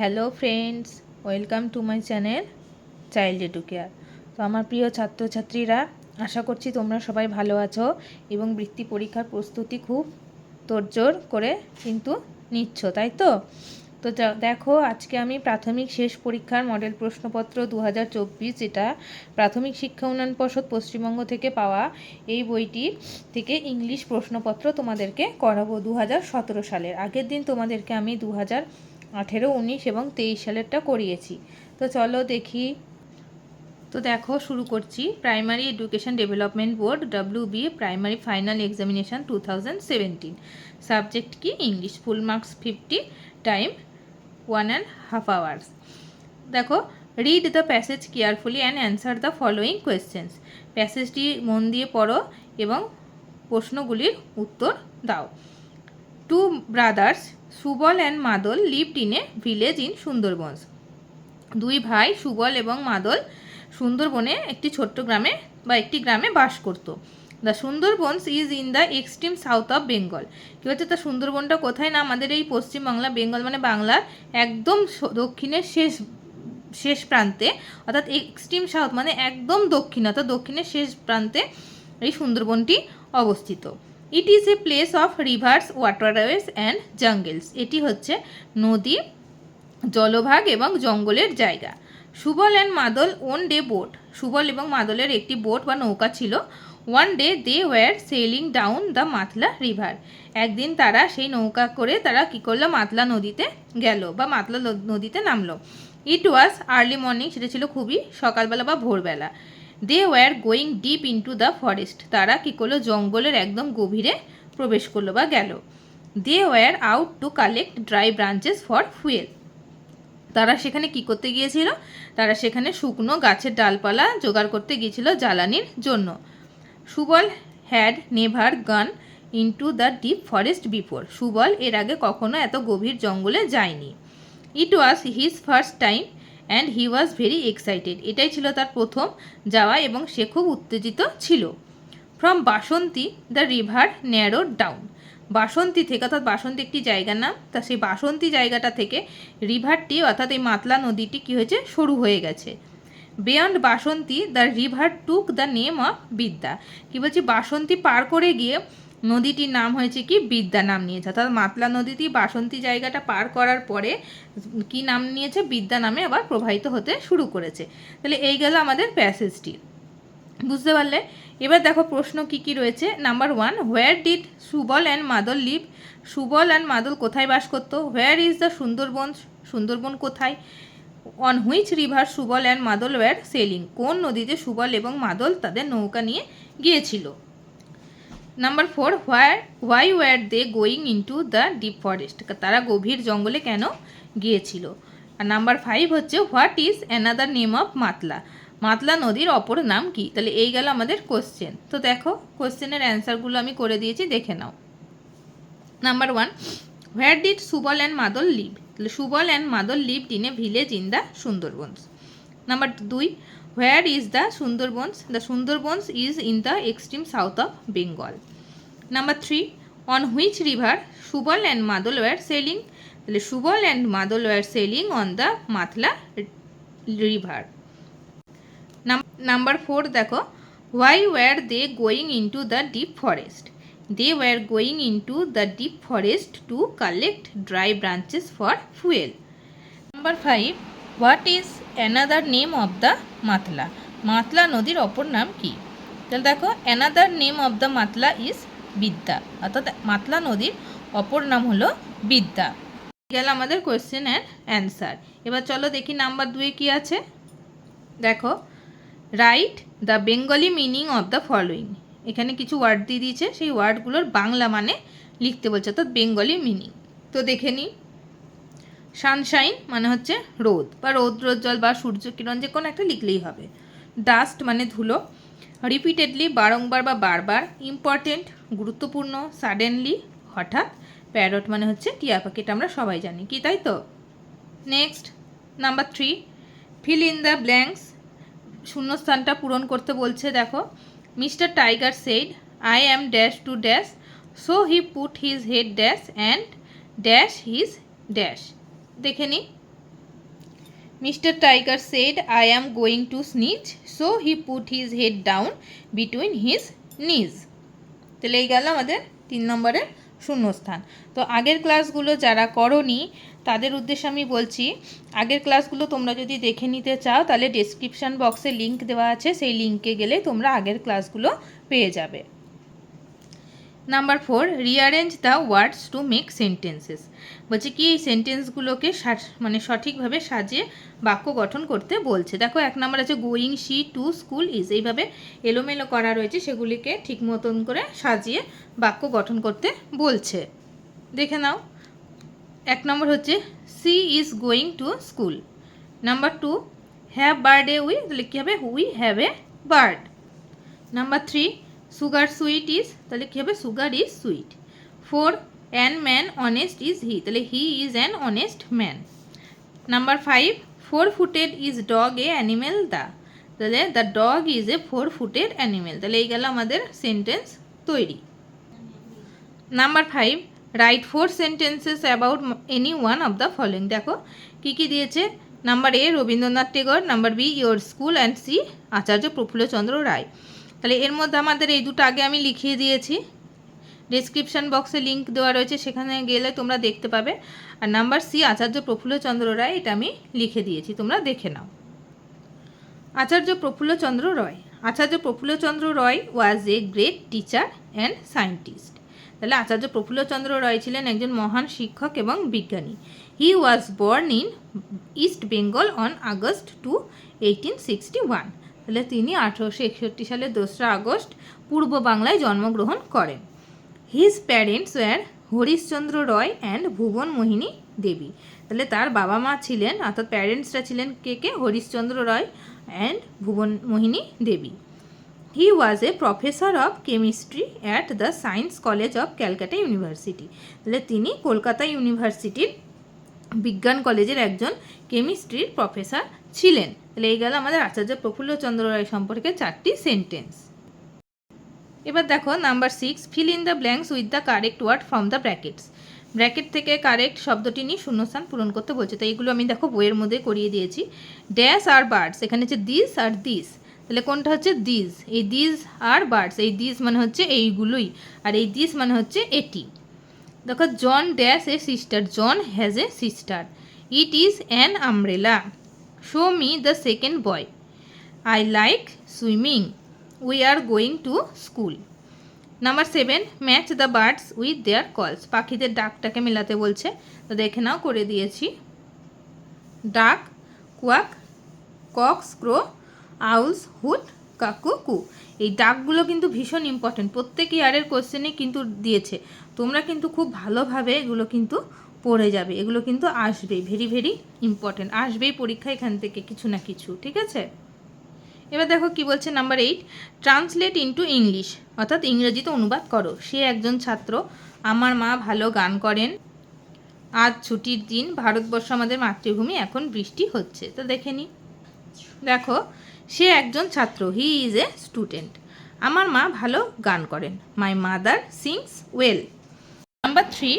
Hello friends welcome to my channel child educare তো আমার প্রিয় ছাত্রছাত্রীরা আশা করছি তোমরা সবাই ভালো আছো এবং বৃত্তি পরীক্ষার প্রস্তুতি খুব তোরজোর করে কিন্তু নিচ্ছ তাই তো তো দেখো আজকে আমি প্রাথমিক শেষ পরীক্ষার মডেল প্রশ্নপত্র দু হাজার যেটা প্রাথমিক শিক্ষা উন্নয়ন পর্ষদ পশ্চিমবঙ্গ থেকে পাওয়া এই বইটি থেকে ইংলিশ প্রশ্নপত্র তোমাদেরকে করাবো দু সালের আগের দিন তোমাদেরকে আমি দু আঠেরো উনিশ এবং তেইশ সালেরটা করিয়েছি তো চলো দেখি তো দেখো শুরু করছি primary education development board W B primary final examination two thousand seventeen subject কি English full marks fifty time one and half hours দেখো read the passage carefully and answer the following questions প্যাসেজটি মন দিয়ে পড়ো এবং প্রশ্নগুলির উত্তর দাও two brothers Subal and Madal lived in a village in Sundarbans দুই ভাই সুবল এবং মাদল সুন্দরবনে একটি ছোট্ট গ্রামে বা একটি গ্রামে বাস করত the Sundarbans is in the extreme south of Bengal কী হচ্ছে তা সুন্দরবনটা কোথায় না আমাদের এই পশ্চিমবাংলা বেঙ্গল মানে বাংলার একদম দক্ষিণের শেষ শেষ প্রান্তে অর্থাৎ এক্সট্রিম সাউথ মানে একদম দক্ষিণ অর্থাৎ দক্ষিণের শেষ প্রান্তে এই সুন্দরবনটি অবস্থিত it is a place of rivers waterways and jungles এটি হচ্ছে নদী জলভাগ এবং জঙ্গলের জায়গা Subal and Madal one day boat Subal এবং মাদলের একটি বোট বা নৌকা ছিল one day they were sailing down the Matla river একদিন তারা সেই নৌকা করে তারা কী করলো মাতলা নদীতে গেল বা মাতলা নদীতে নামলো ইট ওয়াজ আর্লি মর্নিং সেটা ছিল খুবই সকালবেলা বা ভোরবেলা they were going deep into the forest তারা কী করলো জঙ্গলের একদম গভীরে প্রবেশ করলো বা গেল they were out to collect dry branches for fuel তারা সেখানে কি করতে গিয়েছিল তারা সেখানে শুকনো গাছের ডালপালা জোগাড় করতে গিয়েছিল জ্বালানির জন্য Subal had never gone into the deep forest before Subal এর আগে কখনো এত গভীর জঙ্গলে যায়নি it was his first time and he was very excited এটাই ছিল তার প্রথম যাওয়া এবং সে খুব উত্তেজিত ছিল from Basanti the river narrow down Basanti থেকে অর্থাৎ বাসন্তী একটি জায়গার নাম তা সেই বাসন্তী জায়গাটা থেকে রিভারটি অর্থাৎ এই মাতলা নদীটি কী হয়েছে সরু হয়ে গেছে beyond Basanti the river took the name of Bidya কী বলছি বাসন্তী পার করে গিয়ে নদীটির নাম হয়েছে কি বিদ্যা নাম নিয়েছে অর্থাৎ মাতলা নদীটি বাসন্তী জায়গাটা পার করার পরে কি নাম নিয়েছে বিদ্যা নামে আবার প্রবাহিত হতে শুরু করেছে তাহলে এই গেল আমাদের প্যাসেজটি বুঝতে পারলে এবার দেখো প্রশ্ন কি কি রয়েছে number one where did Subal and Madal live Subal and Madal কোথায় বাস করতো where is the Sundarban Sundarban কোথায় on which river Subal and Madal were sailing কোন নদীতে সুবল এবং মাদল তাদের নৌকা নিয়ে গিয়েছিল number four where why were they going into the deep forest তারা গভীর জঙ্গলে কেন গিয়েছিল আর নাম্বার ফাইভ হচ্ছে what is another name of Matla Matla নদীর অপর নাম কি তাহলে এই গেল আমাদের কোশ্চেন তো দেখো কোশ্চেনের অ্যান্সারগুলো আমি করে দিয়েছি দেখে নাও number one where did Subal and Madal live তাহলে Subal and Madal live in a village in the Sundarban number দুই Where is the Sundarbans? The Sundarbans is in the extreme south of Bengal. Number 3. On which river Shubal and Madol were sailing? Shubal and Madol were sailing on the Mathla river. Number 4. Why were they going into the deep forest? They were going into the deep forest to collect dry branches for fuel. Number 5. What is another name of the Matla Matla নদীর অপর নাম কি তাহলে দেখো another name of the Matla is Bidya অর্থাৎ মাতলা নদীর অপর নাম হলো বিদ্যা গেল আমাদের কোয়েশ্চেন অ্যান্ড অ্যান্সার এবার চলো দেখি নাম্বার দুয়ে কি আছে দেখো write the Bengali meaning of the following এখানে কিছু ওয়ার্ড দিয়ে দিয়েছে সেই ওয়ার্ডগুলোর বাংলা মানে লিখতে বলছে অর্থাৎ বেঙ্গলি মিনিং তো দেখে নিই সানশাইন মানে হচ্ছে রোদ বা রৌদ্রোজ্জ্বল বা সূর্যকিরণ যে কোনো একটা লিখলেই হবে ডাস্ট মানে ধুলো রিপিটেডলি বারংবার বা বারবার ইম্পর্টেন্ট গুরুত্বপূর্ণ সাডেনলি হঠাৎ প্যারট মানে হচ্ছে টিয়া পাখিটা আমরা সবাই জানি কি তাই তো next number three fill in the blanks শূন্যস্থানটা পূরণ করতে বলছে দেখো mister tiger said I am dash to dash so he put his head dash and dash his dash দেখে নিই mister tiger said I am going to snitch so he put his head down between his knees. তাহলে এই গেল আমাদের তিন নম্বরের শূন্যস্থান তো আগের ক্লাসগুলো যারা করনি তাদের উদ্দেশ্যে আমি বলছি আগের ক্লাসগুলো তোমরা যদি দেখে নিতে চাও তাহলে ডেসক্রিপশান বক্সে লিঙ্ক দেওয়া আছে সেই লিঙ্কে গেলে তোমরা আগের ক্লাসগুলো পেয়ে যাবে number four rearrange the words to make sentences বলছে কি এই সেন্টেন্সগুলোকে মানে সঠিকভাবে সাজিয়ে বাক্য গঠন করতে বলছে দেখো এক নাম্বার আছে going she to school is এইভাবে এলোমেলো করা রয়েছে সেগুলিকে ঠিক মতন করে সাজিয়ে বাক্য গঠন করতে বলছে দেখে নাও এক নম্বর হচ্ছে she is going to school number two have bird a we তাহলে কী হবে we have a bird number three sugar sweet is তাহলে কী হবে sugar is sweet four an man honest is he তাহলে he is an honest man number five four footed is dog a animal the তাহলে the dog is a four footed animal তাহলে এই গেল আমাদের sentence তৈরি number five write four sentences about any one of the following দেখো কী কী দিয়েছে number A Rabindranath Tagore number B your school and C Acharya Prafullachandra Ray তাহলে এর মধ্যে আমাদের এই দুটো আগে আমি লিখিয়ে দিয়েছি ডিসক্রিপশান বক্সে লিঙ্ক দেওয়া রয়েছে সেখানে গেলে তোমরা দেখতে পাবে আর নাম্বার সি আচার্য প্রফুল্লচন্দ্র রায় এটা আমি লিখে দিয়েছি তোমরা দেখে নাও Acharya Prafullachandra Roy Acharya Prafullachandra Roy was a great teacher and scientist তাহলে আচার্য প্রফুল্লচন্দ্র রয় ছিলেন একজন মহান শিক্ষক এবং বিজ্ঞানী he was born in East Bengal on August two eighteen sixty one তাহলে তিনি আঠেরোশো একষট্টি সালের দোসরা আগস্ট পূর্ব বাংলায় জন্মগ্রহণ করেন his parents were Harishchandra Roy and Bhuvan Mohini Debi তাহলে তার বাবা মা ছিলেন অর্থাৎ প্যারেন্টসরা ছিলেন কে কে Harishchandra Roy and Bhuvan Mohini Debi he was a professor of chemistry at the science college of Calcutta university তাহলে তিনি কলকাতা ইউনিভার্সিটির বিজ্ঞান কলেজের একজন কেমিস্ট্রির প্রফেসর ছিলেন তাহলে এই গেল আমাদের আচার্য প্রফুল্লচন্দ্র রায় সম্পর্কে চারটি সেন্টেন্স এবার দেখো number six fill in the blanks with the correct word from the brackets bracket থেকে কারেক্ট শব্দটি নিয়ে শূন্যস্থান পূরণ করতে বলছে তো এইগুলো আমি দেখো বইয়ের মধ্যে করিয়ে দিয়েছি ড্যাশ আর বার্ডস এখানে হচ্ছে দিস আর দিস তাহলে কোনটা হচ্ছে দিস এই দিস আর বার্ডস এই দিস মানে হচ্ছে এইগুলোই আর এই দিস মানে হচ্ছে এটি দেখো John dash a sister John has a sister it is an umbrella show me the second boy I like swimming we are going to school number seven match the birds with their calls পাখিদের ডাকটাকে মেলাতে বলছে তো দেখে নাও করে দিয়েছি ডাক কুয়াক Cox ক্রো আউস হুট কাকু কু এই ডাকগুলো কিন্তু ভীষণ ইম্পর্টেন্ট প্রত্যেক ইয়ারের কোয়েশ্চেনে কিন্তু দিয়েছে তোমরা কিন্তু খুব ভালোভাবে এগুলো কিন্তু পড়ে যাবে এগুলো কিন্তু আসবেই ভেরি ভেরি ইম্পর্টেন্ট আসবেই পরীক্ষা এখান থেকে কিছু না কিছু ঠিক আছে এবার দেখো কি বলছে number eight translate into English অর্থাৎ ইংরেজিতে অনুবাদ করো সে একজন ছাত্র আমার মা ভালো গান করেন আজ ছুটির দিন ভারতবর্ষ আমাদের মাতৃভূমি এখন বৃষ্টি হচ্ছে তো দেখে নি দেখো সে একজন ছাত্র হি ইজ এ স্টুডেন্ট আমার মা ভালো গান করেন my mother sings well number three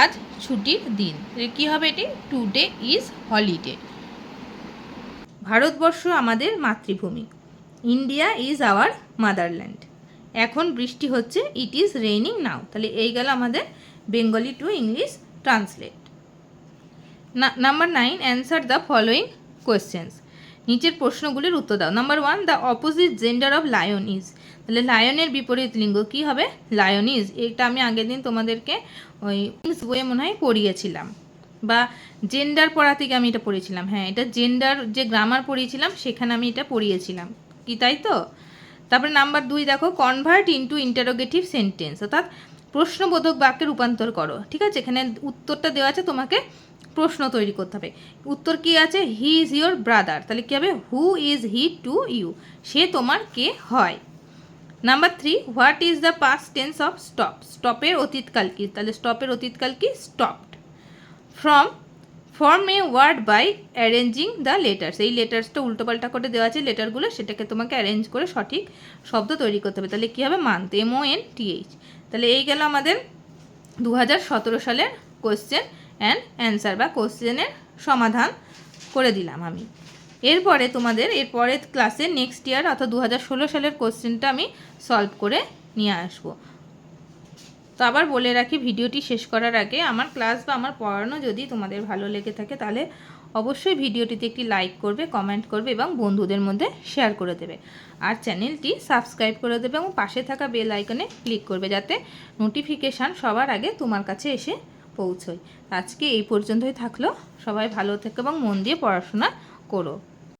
আজ ছুটির দিন কী হবে এটি today is holiday Bharatvarsha আমাদের মাতৃভূমি ইন্ডিয়া ইজ আওয়ার মাদারল্যান্ড এখন বৃষ্টি হচ্ছে ইট ইজ রেইনিং নাও তাহলে এই গেল আমাদের Bengali to English translate number nine answer the following questions নিচের প্রশ্নগুলির উত্তর দাও number one the opposite gender of lion is তাহলে লায়নের বিপরীত লিঙ্গ কি হবে লায়ন ইজ এটা আমি আগের দিন তোমাদেরকে ওই বইয়ে মনে হয় পড়িয়েছিলাম বা জেন্ডার পড়া থেকে আমি এটা পড়িয়েছিলাম হ্যাঁ এটা জেন্ডার যে গ্রামার পড়িয়েছিলাম সেখানে আমি এটা পড়িয়েছিলাম কি তাই তো তারপরে নাম্বার দুই দেখো কনভার্ট ইন্টু ইন্টারোগেটিভ সেন্টেন্স অর্থাৎ প্রশ্নবোধক বাক্যে রূপান্তর করো ঠিক আছে এখানে উত্তরটা দেওয়া আছে তোমাকে প্রশ্ন তৈরি করতে হবে উত্তর কি আছে হি ইজ ইউর ব্রাদার তাহলে কী হবে who is he to you সে তোমার কে হয় number three what is the past tense of stop স্টপের অতীতকাল কী তাহলে স্টপের অতীতকাল কি stopped from form a word by arranging the letters এই লেটার্সটা উল্টোপাল্টা করে দেওয়া আছে লেটারগুলো সেটাকে তোমাকে অ্যারেঞ্জ করে সঠিক শব্দ তৈরি করতে হবে তাহলে কী হবে মান্থ এমও এন টিএইচ তাহলে এই গেল আমাদের দু সালের কোয়েশ্চেন অ্যান্ড অ্যান্সার বা কোশ্চেনের সমাধান করে দিলাম আমি এরপরে তোমাদের এরপরে ক্লাসে নেক্সট ইয়ার অর্থাৎ দু সালের কোশ্চেনটা আমি সলভ করে নিয়ে আসবো তো আবার বলে রাখি ভিডিওটি শেষ করার আগে আমার ক্লাস বা আমার পড়ানো যদি তোমাদের ভালো লেগে থাকে তাহলে অবশ্যই ভিডিওটিতে একটি লাইক করবে কমেন্ট করবে এবং বন্ধুদের মধ্যে শেয়ার করে দেবে আর চ্যানেলটি সাবস্ক্রাইব করে দেবে এবং পাশে থাকা বেল আইকনে ক্লিক করবে যাতে নোটিফিকেশান সবার আগে তোমার কাছে এসে পৌঁছোই আজকে এই পর্যন্তই থাকলো সবাই ভালো থেকো এবং মন দিয়ে পড়াশোনা করো